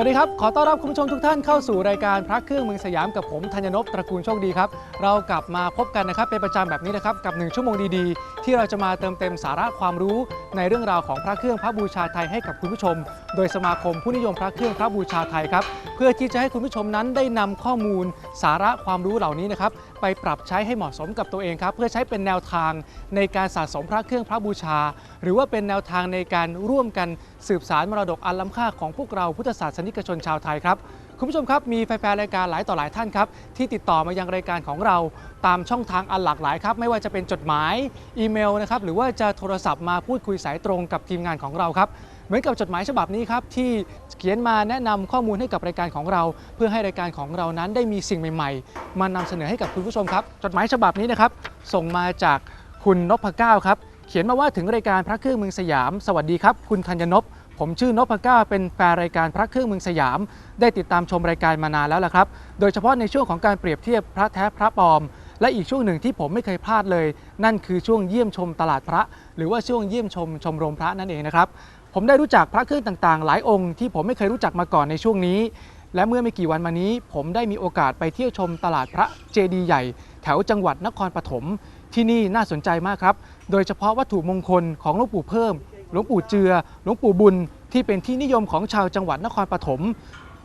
วัสดีครับ ขอต้อนรับคุณผู้ชมทุกท่านเข้าสู่รายการพระเครื่องเมืองสยามกับผมธัญนพตระกูลโชคดีครับ เรากลับมาพบกันนะครับเป็นประจำแบบนี้นะครับกับหนึ่งชั่วโมงดีๆ ที่เราจะมาเติมเต็มสาระความรู้ในเรื่องราวของพระเครื่องพระบูชาไทยให้กับคุณผู้ชม โดยสมาคมผู้นิยมพระเครื่องพระบูชาไทยครับเพื่อที่จะให้คุณผู้ชมนั้นได้นำข้อมูลสาระความรู้เหล่านี้นะครับ ไปปรับใช้ให้เหมาะสมกับตัวเองครับ เพื่อใช้เป็นแนวทางในการสะสมพระเครื่องพระบูชา หรือว่าเป็นแนวทางในการร่วมกันสืบสารมรดกอันล้ำค่าของพวกเราพุทธศาสนิกชนชาวไทยครับคุณผู้ชมครับ มีแฟนๆรายการหลายต่อหลายท่านครับ ที่ติดต่อมายังรายการของเราตามช่องทางอันหลากหลายครับ ไม่ว่าจะเป็นจดหมายอีเมลนะครับ หรือว่าจะโทรศัพท์มาพูดคุยสายตรงกับทีมงานของเราครับ เหมือนกับจดหมายฉบับนี้ครับที่ เขียนมาแนะนำข้อมูลให้กับรายการของเรา เพื่อให้รายการของเรานั้นได้มีสิ่งใหม่ ๆ มานำเสนอให้กับคุณผู้ชมครับ จดหมายฉบับนี้นะครับ ส่งมาจากคุณนพเก้าครับ เขียนมาว่าถึงรายการพระเครื่องเมืองสยาม สวัสดีครับ คุณธัญนพผมชื่อนพเก้าเป็นแฟนรายการพระเครื่องเมืองสยาม ได้ติดตามชมรายการมานานแล้วล่ะครับ โดยเฉพาะในช่วงของการเปรียบเทียบพระแท้พระปลอม และอีกช่วงหนึ่งที่ผมไม่เคยพลาดเลย นั่นคือช่วงเยี่ยมชมตลาดพระ หรือว่าช่วงเยี่ยมชมชมรมพระนั่นเองนะครับ ผมได้รู้จักพระเครื่องต่างๆ หลายองค์ที่ผมไม่เคยรู้จักมาก่อนในช่วงนี้ และเมื่อไม่กี่วันมานี้ ผมได้มีโอกาสไปเที่ยวชมตลาดพระเจดีย์ใหญ่ แถวจังหวัดนครปฐมที่นี่น่าสนใจมากครับ โดยเฉพาะวัตถุมงคลของหลวงปู่เพิ่ม หลวงปู่เจือ หลวงปู่บุญ ที่เป็นที่นิยมของชาวจังหวัดนครปฐม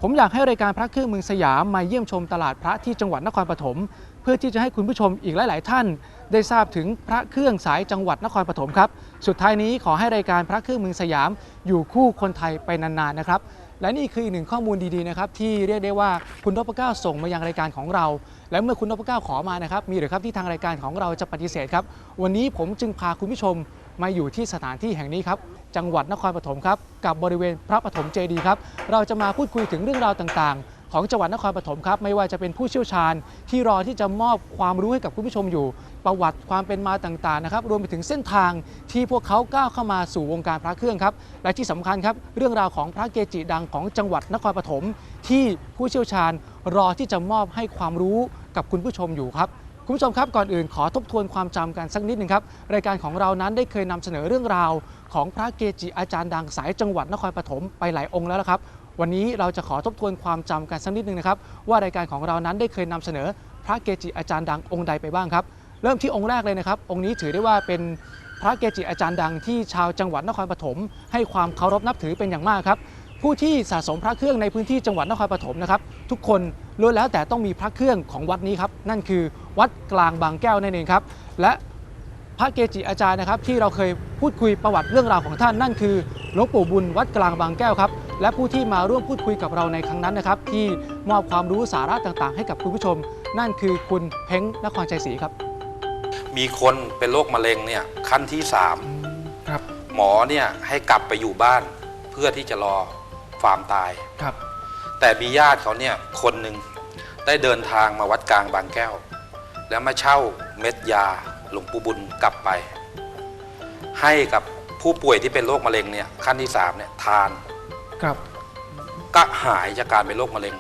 ผมอยากให้รายการพระเครื่องเมืองสยามมาเยี่ยมชมตลาดพระที่จังหวัดนครปฐม เพื่อที่จะให้คุณผู้ชมอีกหลาย ๆ ท่าน ได้ทราบถึงพระเครื่องสายจังหวัดนครปฐมครับ สุดท้ายนี้ขอให้รายการพระเครื่องเมืองสยาม อยู่คู่คนไทยไปนาน ๆ นะครับ และนี่คืออีกหนึ่งข้อมูลดี ๆ นะครับ ที่เรียกได้ว่าคุณนพเก้าส่งมายังรายการของเรา และเมื่อคุณนพเก้าขอมานะครับ มีหรือครับที่ทางรายการของเราจะปฏิเสธครับ วันนี้ผมจึงพาคุณผู้ชมมาอยู่ที่สถานที่แห่งนี้ครับ จังหวัดนครปฐมครับ กับบริเวณพระปฐมเจดีย์ครับ เราจะมาพูดคุยถึงเรื่องราวต่าง ๆ ของจังหวัดนครปฐมครับ ไม่ว่าจะเป็นผู้เชี่ยวชาญที่รอที่จะมอบความรู้ให้กับคุณผู้ชมอยู่ ประวัติความเป็นมาต่างๆนะครับรวมไปถึงเส้นทางที่พวกเขาก้าวเข้ามาสู่วงการพระเครื่องครับและที่สำคัญครับเรื่องราวของพระเกจิดังของจังหวัดนครปฐมที่ผู้เชี่ยวชาญรอที่จะมอบให้ความรู้กับคุณผู้ชมอยู่ครับคุณผู้ชมครับก่อนอื่นขอทบทวนความจำกันสักนิดหนึ่งครับรายการของเรานั้นได้เคยนำเสนอเรื่องราวของพระเกจิอาจารย์ดังสายจังหวัดนครปฐมไปหลายองค์แล้วละครับ วันนี้เราจะขอทบทวนความจำกันสักนิดหนึ่งนะครับ ว่ารายการของเรานั้นได้เคยนำเสนอพระเกจิอาจารย์ดังองค์ใดไปบ้างครับ เริ่มที่องค์แรกเลยนะครับ องค์นี้ถือได้ว่าเป็นพระเกจิอาจารย์ดังที่ชาวจังหวัดนครปฐมให้ความเคารพนับถือเป็นอย่างมากครับ ผู้ที่สะสมพระเครื่องในพื้นที่จังหวัดนครปฐมนะครับ ทุกคนล้วนแล้วแต่ต้องมีพระเครื่องของวัดนี้ครับ นั่นคือวัดกลางบางแก้วนั่นเองครับ และพระเกจิอาจารย์นะครับที่เราเคยพูดคุยประวัติเรื่องราวของท่านนั่นคือหลวงปู่บุญวัดกลางบางแก้วครับ และผู้ที่มาร่วมพูดคุยกับเราในครั้งนั้นนะครับ ที่มอบความรู้สาระต่างๆ ให้กับคุณผู้ชม นั่นคือคุณเพ้งนครชัยศรีครับ มีคนเป็นโรคมะเร็งเนี่ยขั้นที่ครับ3หมอเนี่ยให้กลับไปอยู่บ้าน เพื่อที่จะรอความตาย ครับ แต่มีญาติเขาเนี่ยคนหนึ่งได้เดินทางมาวัดกลางบางแก้ว แล้วมาเช่าเม็ดยาหลวงปู่บุญกลับไป ให้กับผู้ป่วยที่เป็นโรคมะเร็งเนี่ยขั้นที่3เนี่ยทาน ครับก็หายจากการเป็นโรคมะเร็ง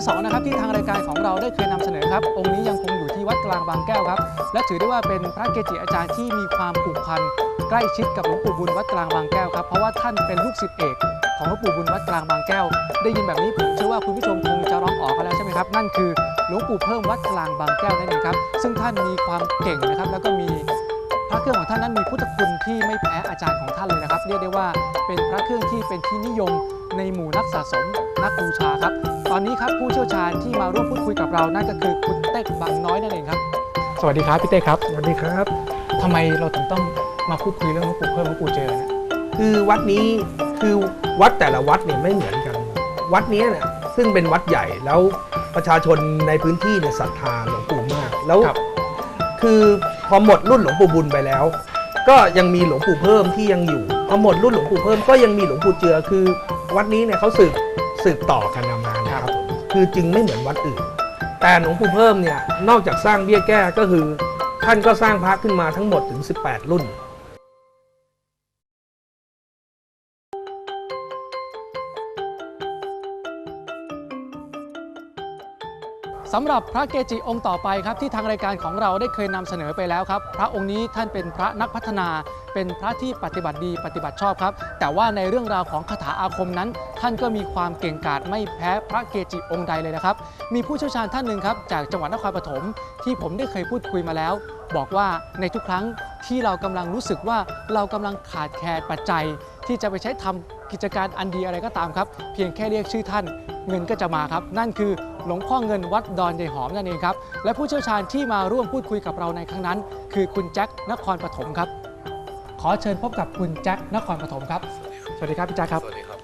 ที่2นะครับที่ทางรายการของเราได้เคยนำเสนอครับ องค์นี้ยังคงอยู่ที่วัดกลางบางแก้วครับ และถือได้ว่าเป็นพระเกจิอาจารย์ที่มีความผูกพันใกล้ชิดกับหลวงปู่บุญวัดกลางบางแก้วครับเพราะว่าท่านเป็นลูกศิษย์เอกของหลวงปู่บุญวัดกลางบางแก้ว ได้ยินแบบนี้ผมเชื่อว่าคุณผู้ชมคงจะร้องอ๋อกันแล้วใช่ไหมครับนั่นคือหลวงปู่เพิ่มวัดกลางบางแก้วนั่นเองครับซึ่งท่านมีความเก่งนะครับแล้วก็มีพระเครื่องของท่านนั้นมีพุทธคุณที่ไม่แพ้อาจารย์ของท่านเลยนะครับ เรียกได้ว่าเป็นพระเครื่องที่เป็นที่นิยม ในหมู่นักสะสมนักบูชาครับ ตอนนี้ครับผู้เชี่ยวชาญที่มาร่วมพูดคุยกับเรานั่นก็คือคุณเต้บางน้อยนั่นเองครับ สวัสดีครับพี่เต้ครับสวัสดีครับทำไมเราถึงต้องมาพูดคุยเรื่องหลวงปู่เพิ่มหลวงปู่เจอเนี่ยคือวัดนี้คือวัดแต่ละวัดเนี่ยไม่เหมือนกัน วัดเนี้ยเนี่ยซึ่งเป็นวัดใหญ่แล้วประชาชนในพื้นที่เนี่ยศรัทธาหลวงปู่มากแล้วครับคือพอหมดรุ่นหลวงปู่บุญไปแล้ว ก็ยังมีหลวงปู่เพิ่มที่ยังอยู่พอหมดรุ่นหลวงปู่เพิ่มก็ยังมีหลวงปู่เจือคือ วัดนี้เนี่ยเขาสืบสืบต่อกันมานะครับ คือจึงไม่เหมือนวัดอื่น แต่หลวงปู่เพิ่มเนี่ยนอกจากสร้างเบี้ยแก้ก็คือ ท่านก็สร้างพระขึ้นมาทั้งหมดถึง 18 รุ่น สำหรับพระเกจิองค์ต่อไปครับที่ทางรายการของเราได้เคยนำเสนอไปแล้วครับ พระองค์นี้ท่านเป็นพระนักพัฒนา เป็นพระที่ปฏิบัติดีปฏิบัติชอบครับ แต่ว่าในเรื่องราวของคาถาอาคมนั้น ท่านก็มีความเก่งกาจไม่แพ้พระเกจิองค์ใดเลยนะครับ มีผู้เชี่ยวชาญท่านหนึ่งครับจากจังหวัดนครปฐมที่ผมได้เคยพูดคุยมาแล้ว บอกว่าในทุกครั้งที่เรากำลังรู้สึกว่าเรากำลังขาดแคลนปัจจัย ที่จะไปใช้ทำกิจการอันดีอะไรก็ตามครับ เพียงแค่เรียกชื่อท่าน เงินก็จะมาครับ นั่นคือหลวงพ่อเงินวัดดอนใยหอมนั่นเองครับ และผู้เชี่ยวชาญที่มาร่วมพูดคุยกับเราในครั้งนั้น คือคุณแจ็คนครปฐมครับ ขอเชิญพบกับคุณแจ็คนครปฐมครับ สวัสดีครับพี่แจ็คครับ สวัสดีครับ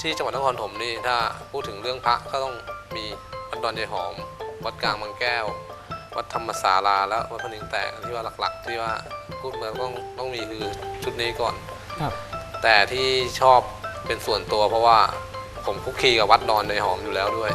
ที่จังหวัดนครปฐมนี่ถ้าพูดถึงเรื่องพระก็ต้องมีวัดดอนยายหอม วัดกลางบางแก้ว วัดธรรมศาลาและวัดพระนิงแตกที่ว่าหลักๆ ที่ว่าพูดมาต้องต้องมีคือชุดนี้ก่อนครับแต่ที่ชอบเป็นส่วนตัวเพราะว่า ผมคุกคีกับวัดดอนในหอมอยู่แล้วด้วย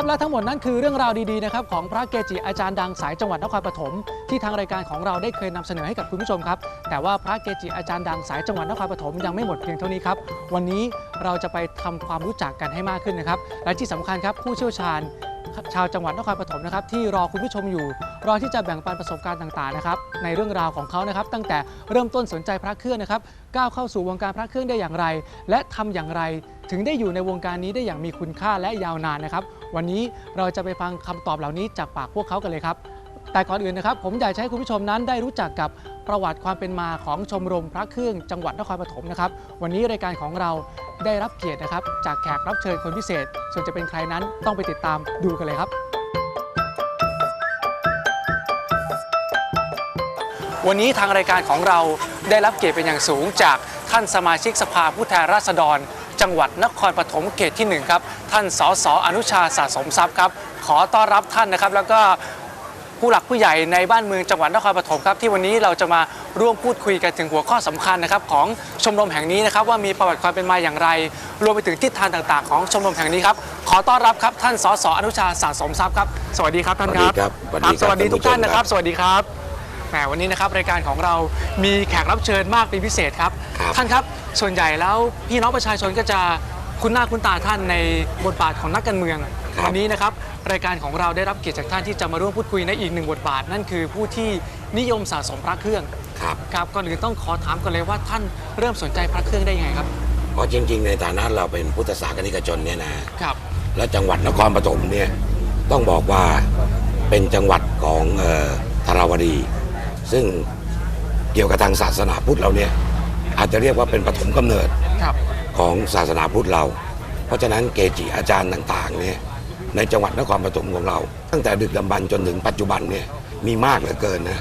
ครับและทั้งหมดนั้นคือเรื่องราวดีๆนะครับของพระเกจิอาจารย์ดังสายจังหวัดนครปฐมที่ทางรายการของเราได้เคยนำเสนอให้กับคุณผู้ชมครับ แต่ว่าพระเกจิอาจารย์ดังสายจังหวัดนครปฐมยังไม่หมดเพียงเท่านี้ครับวันนี้เราจะไปทำความรู้จักกันให้มากขึ้นนะครับและที่สำคัญครับผู้เชี่ยวชาญ ชาวจังหวัดนครปฐมนะครับที่รอคุณผู้ชมอยู่ รอที่จะแบ่งปันประสบการณ์ต่างๆนะครับในเรื่องราวของเขานะครับ ตั้งแต่เริ่มต้นสนใจพระเครื่องนะครับก้าวเข้าสู่วงการพระเครื่องได้อย่างไร และทำอย่างไร ถึงได้อยู่ในวงการนี้ได้อย่างมีคุณค่าและยาวนานนะครับ วันนี้เราจะไปฟังคำตอบเหล่านี้จากปากพวกเขากันเลยครับ แต่ก่อนอื่นนะครับ ผมอยากให้คุณผู้ชมนั้นได้รู้จักกับประวัติความเป็นมาของชมรมพระเครื่องจังหวัดนครปฐมนะครับ วันนี้รายการของเราได้รับเกียรตินะครับ จากแขกรับเชิญคนพิเศษ ส่วนจะเป็นใครนั้นต้องไปติดตามดูกันเลยครับ วันนี้ทางรายการของเราได้รับเกียรติเป็นอย่างสูง จากท่านสมาชิกสภาผู้แทนราษฎร จังหวัดนครปฐมเขตที่หนึ่งครับ ท่านสสอนุชาสะสมทรัพย์ครับ ขอต้อนรับท่านนะครับ แล้วก็ ผู้หลักผู้ใหญ่ในบ้านเมืองจังหวัดนครปฐมครับที่วันนี้เราจะมาร่วมพูดคุยกันถึงหัวข้อสำคัญนะครับของชมรมแห่งนี้นะครับว่ามีประวัติความเป็นมาอย่างไร รวมไปถึงทิศทางต่างๆ ของชมรมแห่งนี้ครับขอต้อนรับครับท่านสสอนุชาสะสมทรัพย์ครับสวัสดีครับท่านครับสวัสดีครับสวัสดีครับสวัสดีทุกท่านนะครับท่านผู้ชมครับ สวัสดีครับแหมวันนี้นะครับรายการของเรามีแขกรับเชิญมากเป็นพิเศษครับครับ ท่านครับส่วนใหญ่แล้วพี่น้องประชาชนก็จะคุ้นหน้าคุ้นตาท่านในบทบาทของนักการเมืองวันนี้นะครับ รายการของเราได้รับเกียรติจากท่านที่จะมาร่วมพูดคุยในอีกหนึ่งบทบาท นั่นคือผู้ที่นิยมสะสมพระเครื่องครับครับก่อนอื่นต้องขอถามกันเลยว่าท่านเริ่มสนใจพระเครื่องได้ยังไงครับเพราะจริง ๆ ในฐานะเราเป็นพุทธศาสนิกชนเนี่ยนะครับ และจังหวัดนครปฐมเนี่ยต้องบอกว่าเป็นจังหวัดของเอ่อธาราวดี ซึ่งเกี่ยวกับทางศาสนาพุทธเราเนี่ยอาจจะเรียกว่าเป็นปฐมกำเนิดครับของศาสนาพุทธเรา เพราะฉะนั้นเกจิอาจารย์ต่างๆเนี่ย ในจังหวัดนครปฐมของเรา ตั้งแต่ดึกดำบรรพ์จนถึงปัจจุบันเนี่ยมีมากเหลือเกินนะ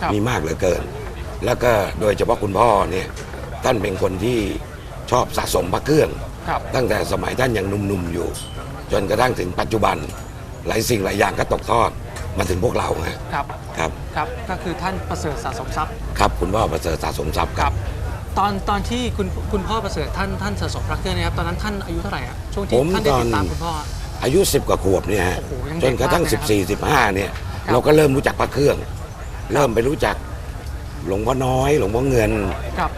ครับมีมากเหลือเกิน แล้วก็โดยเฉพาะคุณพ่อเนี่ยท่านเป็นคนที่ชอบสะสมพระเครื่องครับตั้งแต่สมัยท่านยังหนุ่มๆอยู่ จนกระทั่งถึงปัจจุบัน หลายสิ่งหลายอย่างก็ตกทอดมาถึงพวกเราฮะครับครับครับก็คือท่านประเสริฐสะสมทรัพย์ครับคุณพ่อประเสริฐสะสมทรัพย์ครับ ตอนตอนที่คุณคุณพ่อประเสริฐท่านท่านสะสมพระเครื่องเนะครับตอนนั้นท่านอายุเท่าไหร่อะช่วงที่ผมท่านได้ตอนติดตามคุณพ่อ อายุ 10 กว่าขวบเนี่ยฮะโอ้โหยังเด็กจนกระทั่ง มากเลยนะครับ14 15 เนี่ยครับเราก็เริ่มรู้จักพระเครื่อง เริ่มไปรู้จักหลวงพ่อน้อย หลวงพ่อเงินครับ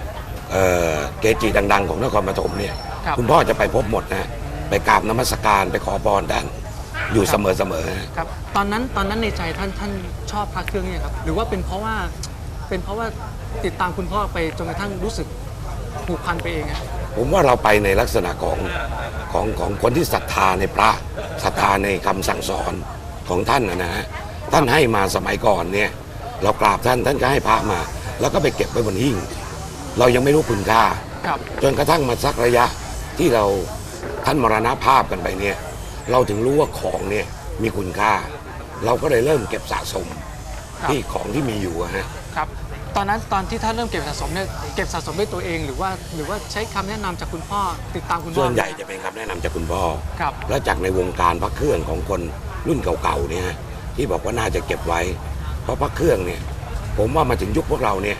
เอ่อเกจิดัง ๆ ของนครปฐมเนี่ยครับคุณพ่อจะไปพบหมดนะไปกราบนมัสการไปขอพรท่านอยู่ครับเสมอๆฮะ ครับ ตอนนั้นตอนนั้นในใจท่านท่านชอบพระเครื่องเนี่ยครับ หรือว่าเป็นเพราะว่าเป็นเพราะว่าติดตามคุณพ่อไปจนกระทั่งรู้สึกผูกพันไปเองอะ ผมว่าเราไปในลักษณะของของของคนที่ศรัทธาในพระศรัทธาในคำสั่งสอนของท่านนะนะฮะท่านให้มาสมัยก่อนเนี่ย เรากราบท่านท่านก็ให้พระมา แล้วก็ไปเก็บไว้บนหิ้งเรายังไม่รู้คุณค่าครับจนกระทั่งมาสักระยะที่เราท่านมรณภาพกันไปเนี่ย เราถึงรู้ว่าของเนี่ยมีคุณค่า เราก็เลยเริ่มเก็บสะสมครับที่ของที่มีอยู่อะฮะครับ ตอนนั้นตอนที่ท่านเริ่มเก็บสะสมเนี่ยเก็บสะสมด้วยตัวเองหรือว่าหรือว่าใช้คำแนะนำจากคุณพ่อติดตามคุณพ่อส่วนใหญ่จะเป็นคำแนะนำจากคุณพ่อ ครับ และจากในวงการพระเครื่องของคนรุ่นเก่าๆเนี่ยฮะที่บอกว่าน่าจะเก็บไว้ เพราะพระเครื่องเนี่ย ผมว่ามาถึงยุคพวกเราเนี่ย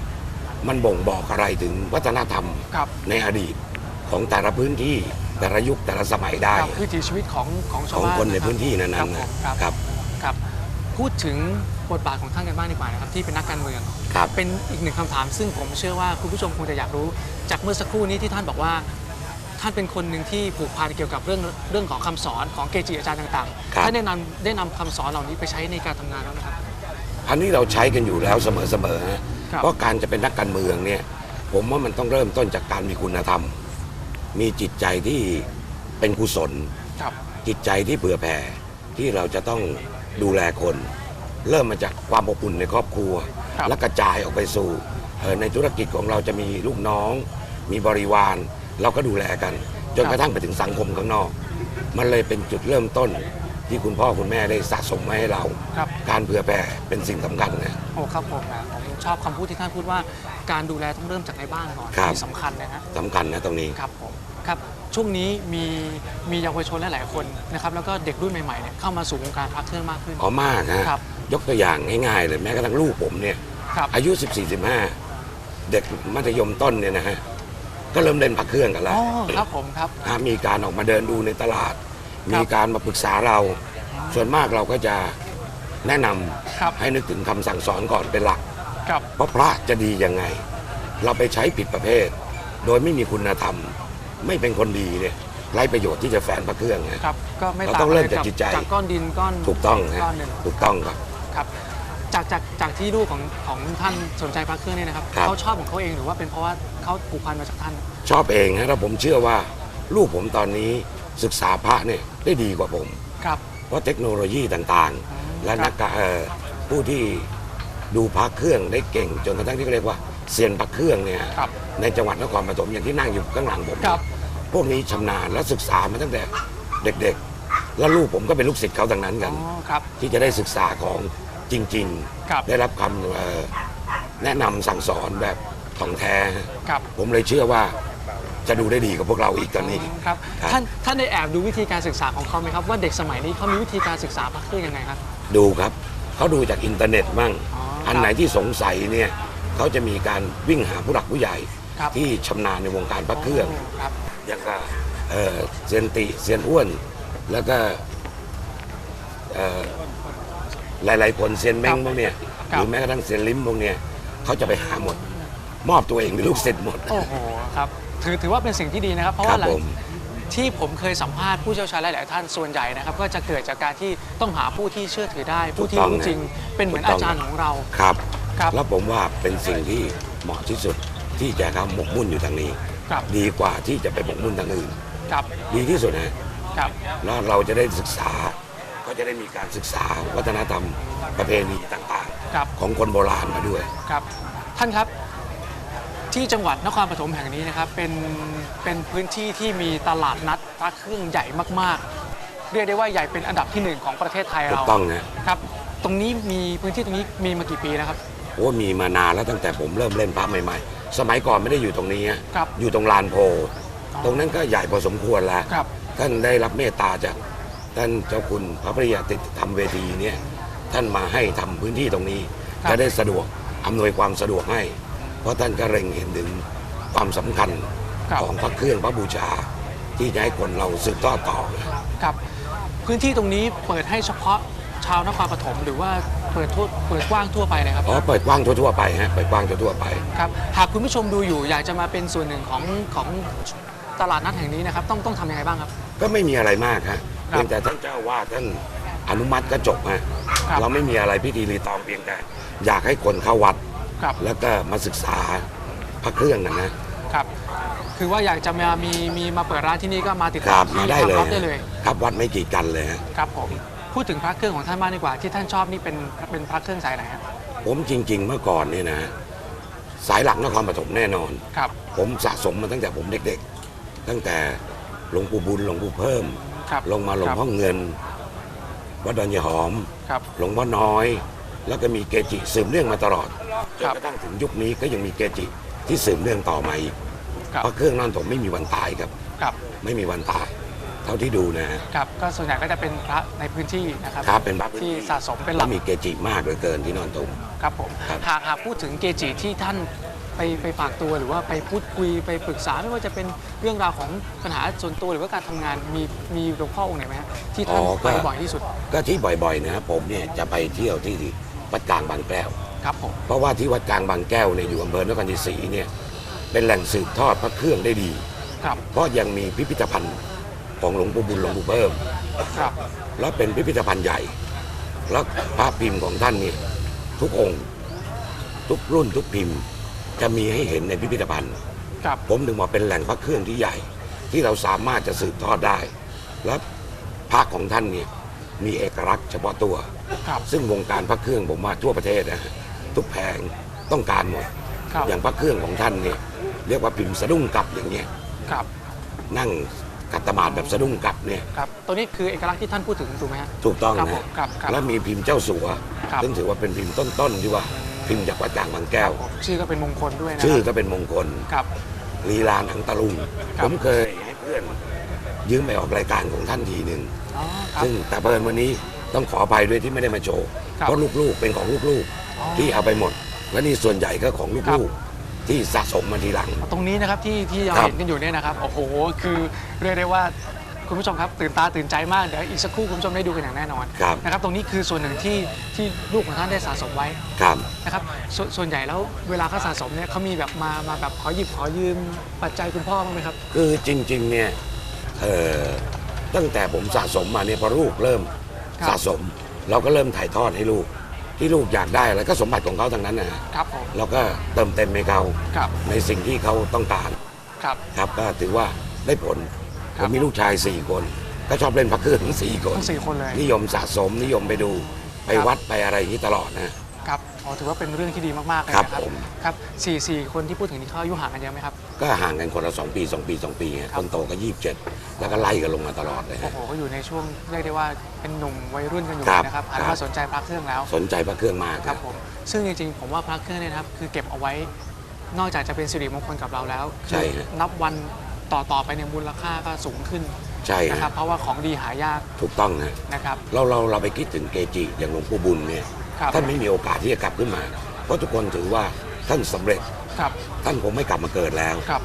มันบ่งบอกอะไรถึงวัฒนธรรมครับ ในอดีตของแต่ละพื้นที่แต่ละยุคแต่ละสมัยได้ ครับวิถีชีวิตของของชาขวองบ้านคนในรับพื้นที่นั้นครับๆผมนะครับ ครับ พูดถึงบทบาทของท่านกันบ้างดีกว่านะครับที่เป็นนักการเมืองครับเป็นอีกหนึ่งคำถาม ซึ่งผมเชื่อว่าคุณผู้ชมคงจะอยากรู้ จากเมื่อสักครู่นี้ที่ท่านบอกว่า ท่านเป็นคนหนึ่งที่ผูกพันเกี่ยวกับเรื่องเรื่องของคำสอนของเกจิอาจารย์ต่างครับ ๆท่านได้นำได้นำคำสอนเหล่านี้ไปใช้ในการทำงานแล้วนะครับ อันนี้เราใช้กันอยู่แล้วเสมอๆนะครับ เพราะการจะเป็นนักการเมืองเนี่ย ผมว่ามันต้องเริ่มต้นจากการมีคุณธรรม มีจิตใจที่เป็นกุศล ครับ จิตใจที่เผื่อแผ่ที่เราจะต้อง ดูแลคน เริ่มมาจากความอบอุ่นในครอบครัว ครับ และกระจายออกไปสู่เอ่อในธุรกิจของเราจะมีลูกน้อง มีบริวาร เราก็ดูแลกัน จนกระทั่งไปถึงสังคมข้างนอก มันเลยเป็นจุดเริ่มต้นที่คุณพ่อคุณแม่ได้สะสมมาให้เรา ครับ การเผื่อแผ่เป็นสิ่งสำคัญนะ โอ้ครับผมนะผมชอบคำพูดที่ท่านพูดว่า การดูแลต้องเริ่มจากในบ้านก่อนครับ ที่สำคัญนะฮะสำคัญนะตรงนี้ ครับผม ครับ ช่วงนี้มีมีเยาวชนหลายๆคนนะครับแล้วก็เด็กรุ่นใหม่ๆเนี่ยเข้ามาสู่วงการพระเครื่องมากขึ้น อ๋อมากฮะครับ ยกตัวอย่างง่ายๆเลยแม้กระทั่งลูกผมเนี่ย ครับ อายุ 14-15 เด็กมัธยมต้นเนี่ยนะฮะก็เริ่มเล่นผักเครื่องกันแล้อ๋ว อครับผมครับอะมีการออกมาเดินดูในตลาด ครับมีการมาปรึกษาเรา ส่วนมากเราก็จะแนะนำครับ ให้นึกถึงคำสั่งสอนก่อนเป็นหลักครับเพราะพระจะดียังไง เราไปใช้ผิดประเภท โดยไม่มีคุณธรรม ไม่เป็นคนดีเนี่ยไร้ประโยชน์ที่จะแฝงพระเครื่องนะ ครับก็ไม่เราต่างต้องเริ่มลยจากจิตใจ จากก้อนดินก้อนถูกต้องฮะก้อนหนึ่งถูกต้องครับ ครับจากจากจากที่ลูกของของท่านสนใจพระเครื่องเนี่ยนะครับครับ เขาชอบของเขาเองหรือว่าเป็นเพราะว่าเขาผูกพันมาจากท่าน ชอบเองฮะแล้วผมเชื่อว่าลูกผมตอนนี้ศึกษาพระเนี่ยได้ดีกว่าผม ครับ เพราะเทคโนโลยีต่างๆ และครันับกการเอ่อผู้ที่ดูพระเครื่องได้เก่ง จนกระทั่งที่เขาเรียกว่าเซียนพระเครื่องเนี่ยครับ ในจังหวัดนครปฐมอย่างที่นั่งอยู่ข้างหลังผมครับ พวกนี้ชำนาญและศึกษามาตั้งแต่เด็กๆ แล้วลูกผมก็เป็นลูกศิษย์เขาดังนั้นกันอ๋อครับ ที่จะได้ศึกษาของจริงครับๆได้รับคำเอ่อแนะนำสั่งสอนแบบของแท้ ครับผมเลยเชื่อว่าจะดูได้ดีกว่าพวกเราอีกตอนนี้ ครับครับ ท่านท่านได้แอบดูวิธีการศึกษาของเขาไหมครับ ว่าเด็กสมัยนี้เขามีวิธีการศึกษาพระเครื่องยังไงครับ ดูครับ เขาดูจากอินเทอร์เน็ตมั่ง อ๋ออัอันไหนที่สงสัยเนี่ยเขาจะมีการวิ่งหาผู้หลักผู้ใหญ่ครับ ที่ชำนาญในวงการพระเครื่องครับอย่างกับเอ่อเซียนติเซียนอ้วน แล้วก็เอ่อหลายๆคนเซียนเม้งพวกเนี้ยครัหบรือแม้กระทั่งเซียนลิ้มพวกเนี้ยเขาจะไปหาหมด มอบตัวเองเป็นลูกศิษย์หมด โอ้โหครับถือถือว่าเป็นสิ่งที่ดีนะครับ เพราะครัว่าบหลังผมที่ผมเคยสัมภาษณ์ผู้เชี่ยวชาญหลาย ๆ ท่านส่วนใหญ่นะครับ ก็จะเกิดจากการที่ต้องหาผู้ที่เชื่อถือได้ ผู้ที่รู้จริง เป็นเหมือนอาจารย์ของเราครับครับแล้วผมว่าเป็นสิ่งที่เหมาะที่สุด ที่จะทำหมกมุ่นอยู่ทางนี้ ครับดีกว่าที่จะไปหมกมุ่นทางอื่น ครับดีที่สุดนะครับแล้วเราจะได้ศึกษา ก็จะได้มีการศึกษาวัฒนธรรมประเพณีต่างครับๆ ของคนโบราณมาด้วย ครับ ท่านครับ ที่จังหวัดนครปฐมแห่งนี้นะครับ เป็นเป็นพื้นที่ที่มีตลาดนัดพระเครื่องใหญ่มากๆ เรียกได้ว่าใหญ่เป็นอันดับที่หนึ่งของประเทศไทยถูเรากต้องนะ ครับ ตรงนี้มีพื้นที่ตรงนี้มีมากี่ปีแล้วครับ โอ้มีมานานแล้วตั้งแต่ผมเริ่มเล่นพระใหม่ๆ สมัยก่อนไม่ได้อยู่ตรงนี้ฮะครับอยู่ตรงลานโพ ตรงนั้นก็ใหญ่พอสมควรแล้วครับ ท่านได้รับเมตตาจากท่านเจ้าคุณพระปริยติธรรมเวทีเนี่ยท่านมาให้ทำพื้นที่ตรงนี้ครับจะได้สะดวกอำนวยความสะดวกให้ เพราะท่านก็เร็งเห็นถึงความสำคัญครับของพระเครื่องพระบูชา ที่จะให้คนเราสืบทอดต่อครับ พื้นที่ตรงนี้เปิดให้เฉพาะชาวนครปฐมหรือว่า เปิดทั่วเปิดกว้างทั่วไปเลยครับอ๋อเปิดกว้างทั่วๆไปฮะเปิดกว้างทั่วๆไป ครับหากคุณผู้ชมดูอยู่อยากจะมาเป็นส่วนหนึ่งของของตลาดนัดแห่งนี้นะครับ ต้องต้องทำยังไงบ้างครับ ก็ไม่มีอะไรมากฮะครับเพียงแต่ท่านเจ้าอาว่าสท่านอนุมัติก็จบฮะครับ เราไม่มีอะไรพิธีรีตองเพียงแต่ อยากให้คนเข้าวัด ครับแล้วก็มาศึกษาพระเครื่องนะนะ ครับ คือว่าอยากจะมามีมีมาเปิดร้านที่นี่ก็มาติดคต่อรับที่มาได้เลยทางวัดได้เลย ครับวัดไม่กี่กันเลยฮะครับผม พูดถึงพระเครื่องของท่านบ้างดีกว่า ที่ท่านชอบนี่เป็นเป็นพระเครื่องสายไหนครับผมจริง ๆ เมื่อก่อนเนี่ยนะสายหลักนครปฐมแน่นอน ครับ ผมสะสมมาตั้งแต่ผมเด็กๆ ตั้งแต่หลวงปู่บุญหลวงปู่เพิ่ม ครับลงมาหลวงพ่อเงินวัดดอนยายหอม ครับ หลวงพ่อน้อย แล้วก็มีเกจิสืบเนื่องมาตลอดจคนรับกระทั่งถึงยุคนี้ก็ยังมีเกจิที่สืบเนื่องต่อมาอีกครับ เพราะเครื่องนั่นผมไม่มีวันตายครับ ครับ ไม่มีวันตาย เท่าที่ดูนะฮะ ครับก็ส่วนใหญ่ก็จะเป็นพระในพื้นที่นะครับครับเป็นพระพื้นที่ ที่สะสมเป็นหแล้ลัวกมีเกจิมากเหลือเกินที่นอนตุมครับผมครับ หากหากพูดถึงเกจิที่ท่านไปไปฝากตัวหรือว่าไปพูดคุยไปปรึกษาไม่ว่าจะเป็นเรื่องราวของปัญหาส่วนตัวหรือว่าการทำงานมีมีหลวงพ่อองค์ไหนไหมฮะที่ท่านไปบ่อยที่สุดก็ที่บ่อยๆนะครับผมเนี่ยจะไปเที่ยวที่วัดกลางบางแก้ว ครับผมเพราะว่าที่วัดกลางบางแก้วเนี่ยอยู่อำเภอนครชัยศรีเนี่ยเป็นแหล่งสืบทอดพระเครื่องได้ดี ครับเพราะยังมีพิพิธภัณฑ์ ของหลวงปู่บุญหลวงปู่เพิ่มครับแล้วเป็นพิพิธภัณฑ์ใหญ่ แล้วพระพิมพ์ของท่านเนี่ยทุกองค์ ทุกรุ่นทุกพิมพ์ จะมีให้เห็นในพิพิธภัณฑ์ครับผมถึงบอกเป็นแหล่งพระเครื่องที่ใหญ่ ที่เราสามารถจะสืบทอดได้ และพระของท่านเนี่ยมีเอกลักษณ์เฉพาะตัวครับซึ่งวงการพระเครื่องผมว่าทั่วประเทศนะฮะทุกแผงต้องการหมดครับอย่างพระเครื่องของท่านเนี่ยเรียกว่าพิมพ์สะดุ้งกลับอย่างเงี้ยครับนั่ง กัตมาดแบบสะดุ้งกลับเนี่ยครับตัวนี้คือเอกลักษณ์ที่ท่านพูดถึงถูกไหมฮะถูกต้องครับนะผมครับครับ แล้วมีพิมพ์เจ้าสัว ครับ ซึ่งถือว่าเป็นพิมพ์ต้นๆที่ว่าพิมพ์จากวัดกลางบางแก้วผมชื่อก็เป็นมงคลด้วยนะชื่อก็เป็นมงคล ครับ ลีลาหนังตะลุง ครับ ผมเคยให้เพื่อนยืมไปออกรายการของท่านทีหนึ่ง อ๋อครับ ซึ่งแต่เพิ่นวันนี้ต้องขออภัยด้วยที่ไม่ได้มาโชว์ ครับเพราะลูกๆเป็นของลูกอ๋อๆที่เอาไปหมด และนี่ส่วนใหญ่ก็ของครับลูกๆ ที่สะสมมาทีหลัง ตรงนี้นะครับที่ที่เราครับ เห็นกันอยู่เนี่ยนะครับโอ้โห คือเรียกได้ว่าคุณผู้ชมครับตื่นตาตื่นใจมากเดี๋ยวอีกสักครู่คุณผู้ชมได้ดูกันอย่างแน่นอนครับนะครับตรงนี้คือส่วนหนึ่งที่ที่ลูกของท่านได้สะสมไว้ครับ นะครับสวนส่วนใหญ่แล้วเวลาเขาสะสมเนี่ยเขามีแบบมามาแบบขอหยิบขอยืมปัจจัยคุณพ่อบ้างไหมครับ คือจริง ๆ เนี่ยเอ่อตั้งแต่ผมสะสมมาเนี่ยพอลูกเริ่มครับ สะสม เราก็เริ่มถ่ายทอดให้ลูก ที่ลูกอยากได้อะไรก็สมบัติของเขาทั้งนั้นนะฮะครับผมเราก็เติมเต็มให้เขาครับในสิ่งที่เขาต้องการครับ ครับก็ถือว่าได้ผลคผรับ มมีลูกชายสี่คน ก็ชอบเล่นพระเครื่องทั้งสี่คน ทั้งสี่คนเลย นิยมสะสมนิยมไปดูไปครับ วัดไปอะไรอย่างนี้ตลอดนะ ครับอ๋อถือว่าเป็นเรื่องที่ดีมากๆเลยครับนะครับผม ครับสี่สี่คนที่พูดถึงนี่เขาอายุห่างกันเยอะไหมครับ ก็ห่างกันคนละสองปีสองปีสองปีฮะครับ คนโตก็ยี่สิบเจ็ดแล้วก็ไล่กันลงมาตลอดเลยโอ้ฮะ โหก็อยู่ในช่วงเรียกได้ว่าเป็นหนุ่มวัยรุ่นกันอยู่ครับนะครับ หันครัมาบสนใจพระเครื่องแล้วสนใจพระเครื่องมากครับผมซึ่งจริงๆผมว่าพระเครื่องเนี่ยนะครับคือเก็บเอาไว้ นอกจากจะเป็นสิริมงคลกับเราแล้วใช่ฮะนับวันต่อๆไปเนี่ยมูลค่าก็สูงขึ้นใช่นะครับฮะเพราะว่าของดีหายากถูกต้องนะนะครับ เราเราเราไปคิดถึงเกจิอย่างหลวงปู่บุญเนี่ยครับ ท่านไม่มีโอกาสที่จะกลับขึ้นมา เพราะทุกคนถือว่าท่านสำเร็จครับท่านคงไม่กลับมาเกิดแล้วครับ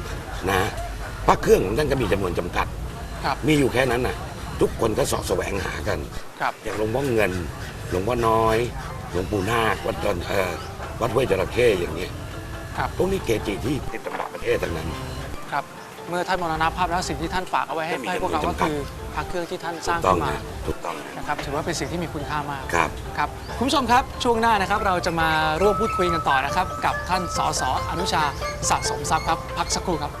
นะพระเครื่องของท่านก็มีจำนวนจำกัดครับมีอยู่แค่นั้นน่ะทุกคนก็เสาะแสวงหากันครับอย่างหลวงพ่อเงินหลวงพ่อน้อย หลวงปู่นาควัดดอนเอ่อวัดห้วยจระเข้อย่างเงี้ยครับพวกนี้เกจิที่ติดตำราประเทศทั้งนั้นครับเมื่อท่านมรณภาพแล้วสิ่งที่ท่านฝากเอาไว้ให้ไม่มีให้พวกเราก็จำกัดคือพระเครื่องที่ท่านสถูร้างกต้อขึ้งนมานะถูก ต้องนะนะครับถือว่าเป็นสิ่งที่มีคุณค่ามากครับ ครับคุณผู้ชมครับช่วงหน้านะครับเราจะมาร่วมพูดคุยกันต่อนะครับ กับท่านสสอนุชาสะสมทรัพย์ครับพักสักครู่ครับ